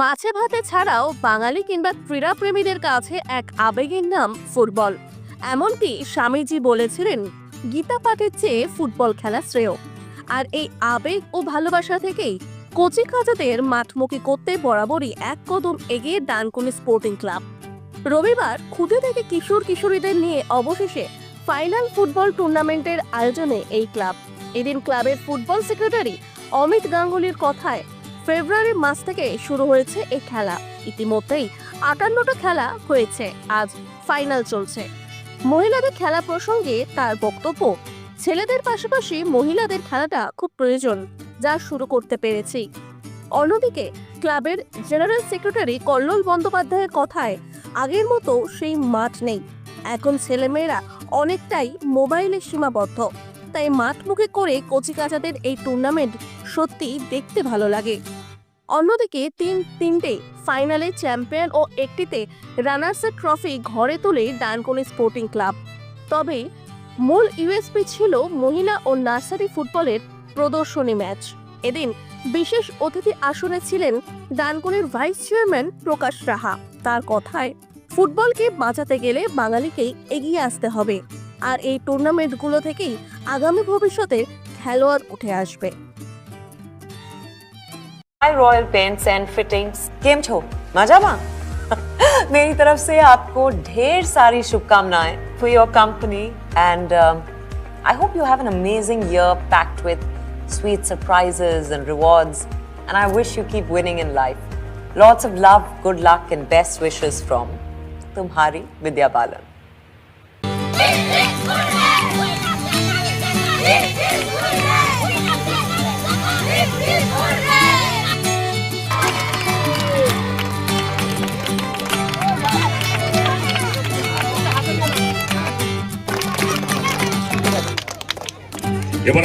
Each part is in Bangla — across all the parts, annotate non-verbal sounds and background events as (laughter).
মাছে ভাতে ছাড়াও বাঙালি কিংবা ক্রীড়াপ্রেমীদের কাছে এক আবেগের নাম ফুটবল। এমনকি স্বামীজি বলেছিলেন, গীতা পাঠের চেয়ে ফুটবল খেলা শ্রেয়। আর এই আবেগ ও ভালোবাসা থেকেই কচি কাজাদের মাঠমুখী করতে বরাবরই এক কদম এগিয়ে ডানকুনি স্পোর্টিং ক্লাব। রবিবার খুদে থেকে কিশোর কিশোরীদের নিয়ে অবশেষে ফাইনাল ফুটবল টুর্নামেন্টের আয়োজনে এই ক্লাব। এদিন ক্লাবের ফুটবল সেক্রেটারি অমিত গাঙ্গুলির কথায় ফেব্রুয়ারি মাস থেকে শুরু হয়েছে এই খেলা। ইতিমধ্যেই আটান্নটা খেলা হয়েছে, আজ ফাইনাল চলছে। মহিলাদের খেলা প্রসঙ্গে তার বক্তব্য, ছেলেদের পাশাপাশি মহিলাদের খেলাটা খুব প্রয়োজন, যা শুরু করতে পেরেছি। অন্যদিকে, ক্লাবের জেনারেল সেক্রেটারি কল্লোল বন্দ্যোপাধ্যায়ের কথায় আগের মতো সেই মাঠ নেই। এখন ছেলেমেয়েরা অনেকটাই মোবাইলে সীমাবদ্ধ। তাই মাঠ মুখে করে কচিকাচাদের এই টুর্নামেন্ট সত্যি দেখতে ভালো লাগে। অন্যদিকে তিন তিনটে ফাইনালে চ্যাম্পিয়ন ও একটিতে রানার্সের ট্রফি ঘরে তোলে ডানকুনি স্পোর্টিং ক্লাব তবে মূল ইউএসপি ছিল মহিলা ও নার্সারি ফুটবলের প্রদর্শনী ম্যাচ। এদিন বিশেষ অতিথি আসনে ছিলেন ডানকুনির ভাইস চেয়ারম্যান প্রকাশ রাহা। তার কথায়, ফুটবলকে বাঁচাতে গেলে বাঙালিকেই এগিয়ে আসতে হবে। আর এই টুর্নামেন্টগুলো থেকেই আগামী ভবিষ্যতে খেলোয়াড় উঠে আসবে hi royal paints and fittings केम छो मजामा मेरी तरफ से आपको ढेर सारी शुभकामनाएं for your company and I hope you have an amazing year packed with sweet surprises and rewards and I wish you keep winning in life lots of love good luck and best wishes from तुम्हारी विद्या बालन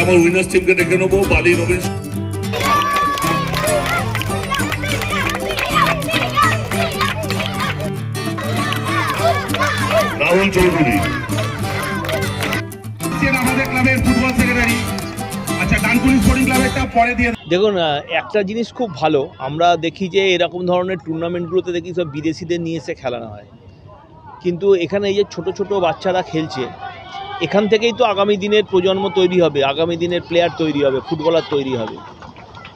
আমার উইনার্স টিমকে ডেকে নেব? বালি রবিন রাহুল চৌধুরী। আমাদের ক্লাবের ফুটবল সেক্রেটারি আচ্ছা ডানকুনি স্পোর্টিং ক্লাবেরটা পরে দিয়ে দেখুন একটা জিনিস খুব ভালো। আমরা দেখি যে এরকম ধরনের টুর্নামেন্টগুলোতে দেখি সব বিদেশিদের নিয়ে এসে খেলানো হয়। কিন্তু এখানে এই যে ছোট ছোট বাচ্চারা খেলছে এখান থেকেই তো আগামী দিনের প্রজন্ম তৈরি হবে আগামী দিনের প্লেয়ার তৈরি হবে ফুটবলার তৈরি হবে।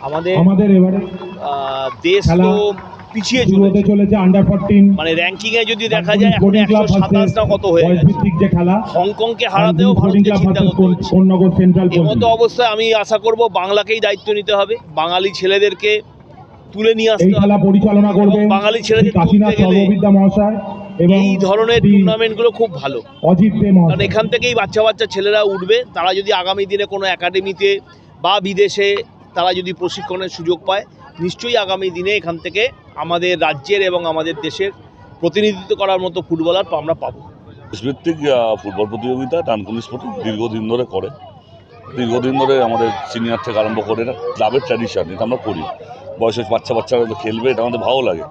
আমাদের দেশ তো পিছিয়ে চলেছে। আন্ডার মানে র্যাঙ্কিংয়ে যদি দেখা যায় এখন একশো সাতাশ না কত হয়ে গেছে। যে খেলা হংকংকে হারাতেও ভারতকে চিন্তা করতে এমতো অবস্থায় আমি আশা করব বাংলাকেই দায়িত্ব নিতে হবে বাঙালি ছেলেদেরকে তুলে নিয়ে আসতে হবে। পরিচালনা করবে বাঙালি ছেলেদের তুলতে গেলে এই ধরনের শ্রী টুর্নামেন্টগুলো খুব ভালো। কারণ এখান থেকেই বাচ্চা বাচ্চা ছেলেরা উঠবে তারা যদি আগামী দিনে কোনো একাডেমিতে বা বিদেশে তারা যদি প্রশিক্ষণের সুযোগ পায় নিশ্চয়ই আগামী দিনে এখান থেকে আমাদের রাজ্যের এবং আমাদের দেশের প্রতিনিধিত্ব করার মতো ফুটবলার আমরা পাবো। দেশভিত্তিক আহ, ফুটবল প্রতিযোগিতা ডানকুনি স্পোর্টিং দীর্ঘদিন ধরে করে। দীর্ঘদিন ধরে আমাদের সিনিয়র থেকে আরম্ভ করে এটা ক্লাবের ট্র্যাডিশন এটা আমরা করি। বয়সের বাচ্চা বাচ্চারা তো খেলবে এটা আমাদের ভালো লাগে।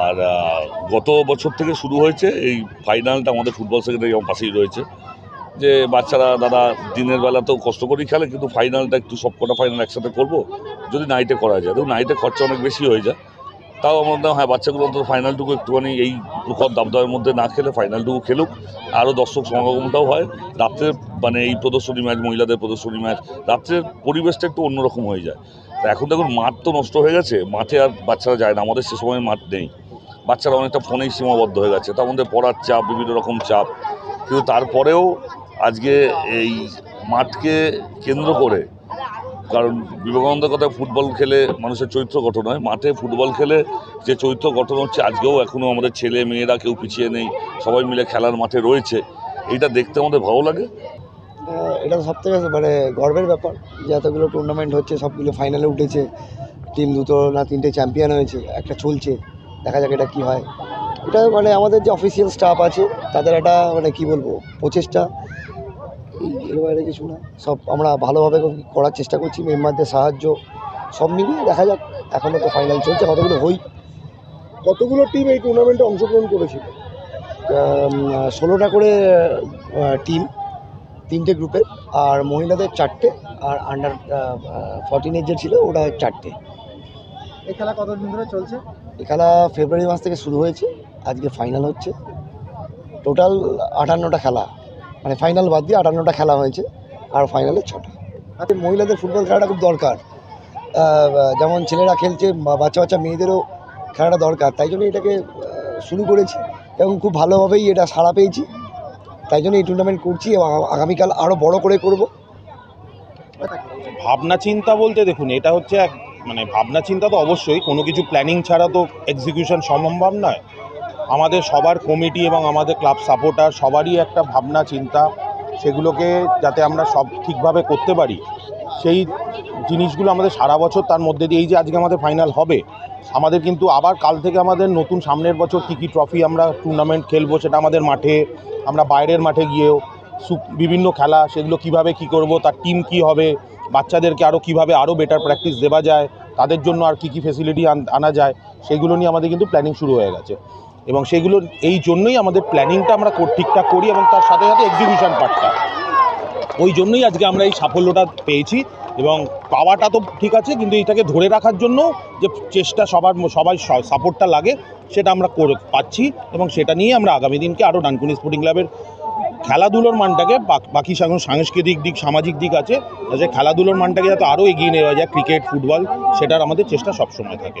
আর গত বছর থেকে শুরু হয়েছে এই ফাইনালটা আমাদের ফুটবল সেক্রেটারি আমার পাশেই রয়েছে। যে বাচ্চারা, দাদা দিনের বেলা তো কষ্ট করেই খেলে, কিন্তু ফাইনালটা একটু সব কটা ফাইনাল একসাথে করব, যদি নাইটে করা যায়। দেখুন নাইটে খরচা অনেক বেশি হয়ে যায়। তাও আমার মনে হয় বাচ্চাগুলো অন্তত ফাইনালটুকু একটুখানি এই প্রখর দাবদাহের মধ্যে না খেলে ফাইনালটুকু খেলুক। আরও দর্শক সমাগমটাও হয়। রাত্রের মানে এই প্রদর্শনী ম্যাচ, মহিলাদের প্রদর্শনী ম্যাচ, রাত্রের পরিবেশটা একটু অন্যরকম হয়ে যায়। তা এখন দেখুন, মাঠ তো নষ্ট হয়ে গেছে। মাঠে আর বাচ্চারা যায় না, আমাদের সে সময় মাঠ নেই। বাচ্চারা অনেকটা ফোনেই সীমাবদ্ধ হয়ে গেছে। তার মধ্যে পড়ার চাপ, বিভিন্ন রকম চাপ। কিন্তু তারপরেও আজকে এই মাঠকে কেন্দ্র করে, কারণ বিবেকানন্দের কথা ফুটবল খেলে মানুষের চরিত্র গঠন হয়। মাঠে ফুটবল খেলে যে চরিত্র গঠন হচ্ছে, আজকেও এখনও আমাদের ছেলে, মেয়েরা কেউ পিছিয়ে নেই। সবাই মিলে খেলার মাঠে রয়েছে। এইটা দেখতে আমাদের ভালো লাগে। এটা সব থেকে মানে গর্বের ব্যাপার যে এতগুলো টুর্নামেন্ট হচ্ছে সবগুলো ফাইনালে উঠেছে। টিম দুটো না তিনটে চ্যাম্পিয়ন হয়েছে একটা চলছে। দেখা যাক এটা কী হয়। এটা মানে আমাদের যে অফিসিয়াল স্টাফ আছে তাদের একটা মানে কি বলব প্রচেষ্টা। এর বাইরে কিছু না। সব আমরা ভালোভাবে করার চেষ্টা করছি মেম্বারদের সাহায্য সব মিলিয়ে দেখা যাক। এখনও তো ফাইনাল চলছে কতগুলো হই। কতগুলো টিম এই টুর্নামেন্টে অংশগ্রহণ করেছিল? ষোলোটা করে টিম তিনটে গ্রুপের আর মহিলাদের চারটে আর আন্ডার ফর্টিনের যে ছিল ওটা চারটে। এই খেলা কতদিন ধরে চলছে? এই খেলা ফেব্রুয়ারি মাস থেকে শুরু হয়েছে আজকে ফাইনাল হচ্ছে। টোটাল আটান্নটা খেলা মানে ফাইনাল বাদ দিয়ে আটান্নটা খেলা হয়েছে আর ফাইনালে ছটা। আচ্ছা মহিলাদের ফুটবল খেলাটা খুব দরকার। যেমন ছেলেরা খেলছে বাচ্চা বাচ্চা মেয়েদেরও খেলাটা দরকার তাই জন্য এটাকে শুরু করেছি। এবং খুব ভালোভাবেই এটা সাড়া পেয়েছি। তাই জন্য এই টুর্নামেন্ট করছি এবং আগামীকাল আরও বড় করে করব। ভাবনা চিন্তা বলতে দেখুন, এটা হচ্ছে এক মানে ভাবনা চিন্তা তো অবশ্যই, কোনো কিছু প্ল্যানিং ছাড়া তো এক্সিকিউশন সম্ভব নয়। আমাদের সবার কমিটি এবং আমাদের ক্লাব সাপোর্টার সবারই একটা ভাবনা চিন্তা, সেগুলোকে যাতে আমরা সব ঠিকভাবে করতে পারি। সেই জিনিসগুলো আমাদের সারা বছর তার মধ্যে দিয়ে, এই যে আজকে আমাদের ফাইনাল হবে আমাদের কিন্তু আবার কাল থেকে আমাদের নতুন সামনের বছর কী কী ট্রফি আমরা টুর্নামেন্ট খেলব সেটা আমাদের মাঠে, আমরা বাইরের মাঠে গিয়েও বিভিন্ন খেলা, সেগুলো কীভাবে কি করব, তার টিম কি হবে, বাচ্চাদেরকে আরও কীভাবে আরও বেটার প্র্যাকটিস দেওয়া যায়, তাদের জন্য আর কি কি ফেসিলিটি আনা যায়, সেগুলো নিয়ে আমাদের কিন্তু প্ল্যানিং শুরু হয়ে গেছে। এবং সেগুলো এই জন্যই আমাদের প্ল্যানিংটা আমরা ঠিকঠাক করি এবং তার সাথে সাথে এক্সিকিউশন পার্টটা ওই জন্যই আজকে আমরা এই সাফল্যটা পেয়েছি। এবং পাওয়াটা তো ঠিক আছে, কিন্তু এটাকে ধরে রাখার জন্য যে চেষ্টা সবার, সবাই সাপোর্টটা লাগে, সেটা আমরা করে পাচ্ছি এবং সেটা নিয়ে আমরা আগামী দিনকে আরও ডানকুনি স্পোর্টিং ক্লাবের খেলাধুলোর মানটাকে বাকি সাংস্কৃতিক দিক, সামাজিক দিক আছে যাতে খেলাধুলোর মানটাকে যাতে আরও এগিয়ে নেওয়া যায়, ক্রিকেট, ফুটবল, সেটার আমাদের চেষ্টা সবসময় থাকে।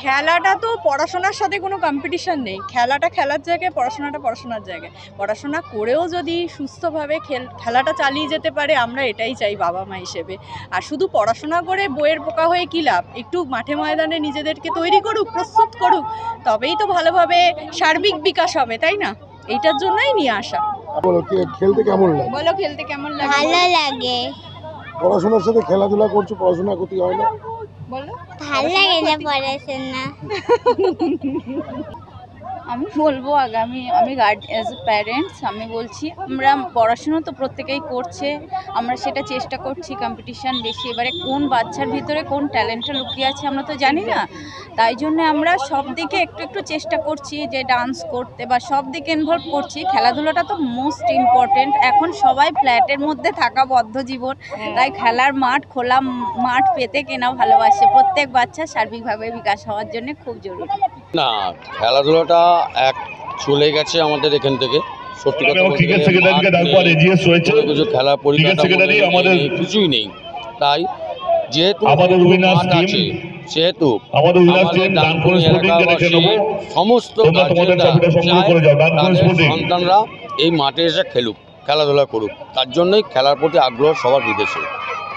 খেলাটা তো পড়াশোনার সাথে কোনো কম্পিটিশন নেই। খেলাটা খেলার জায়গায়, পড়াশোনাটা পড়াশোনার জায়গায়। পড়াশোনা করেও যদি সুস্থভাবে খেল খেলাটা চালিয়ে যেতে পারে, আমরা এটাই চাই বাবা মা হিসেবে। আর শুধু পড়াশোনা করে বইয়ের পোকা হয়ে কী লাভ? একটু মাঠে ময়দানে নিজেদেরকে তৈরি করুক, প্রস্তুত করুক, তবেই তো ভালোভাবে সার্বিক বিকাশ হবে, তাই না? এইটার জন্যই নিয়ে আসা। বলো খেলতে কেমন লাগে? বলো খেলতে কেমন লাগে? ভালো লাগে। পড়াশোনার সাথে খেলাধুলা করছ পড়াশোনা করতে হয় না? বলো। ভালো লাগে না পড়াশোনা। (laughs) আমি বলব আগামী আমি গার্ড অ্যাজ এ প্যারেন্টস আমি বলছি আমরা পড়াশুনো তো প্রত্যেকেই করছে আমরা সেটা চেষ্টা করছি কম্পিটিশান বেশি। এবারে কোন বাচ্চার ভিতরে কোন ট্যালেন্টটা লুকিয়ে আছে আমরা তো জানি না। তাই জন্য আমরা সব দিকে একটু একটু চেষ্টা করছি যে ডান্স করতে বা সব দিকে ইনভলভ করছি। খেলাধুলাটা তো মোস্ট ইম্পর্টেন্ট এখন সবাই ফ্ল্যাটের মধ্যে থাকা বদ্ধ জীবন। তাই খেলার মাঠ খোলা মাঠ পেতে কেনা ভালোবাসে। প্রত্যেক বাচ্চা সার্বিকভাবে বিকাশ হওয়ার জন্য খুব জরুরি। না খেলাধুলাটা এক চলে গেছে আমাদের এখান থেকে। সত্যি কথা কিছু খেলার পরিকাঠামো আমাদের- কিছুই নেই। তাই যেহেতু আমাদের মাঠ আছে সেহেতু আমাদের সমস্ত। সন্তানরা এই মাঠে এসে খেলুক খেলাধুলা করুক। তার জন্যই খেলার প্রতি আগ্রহ সবার বিদেশে।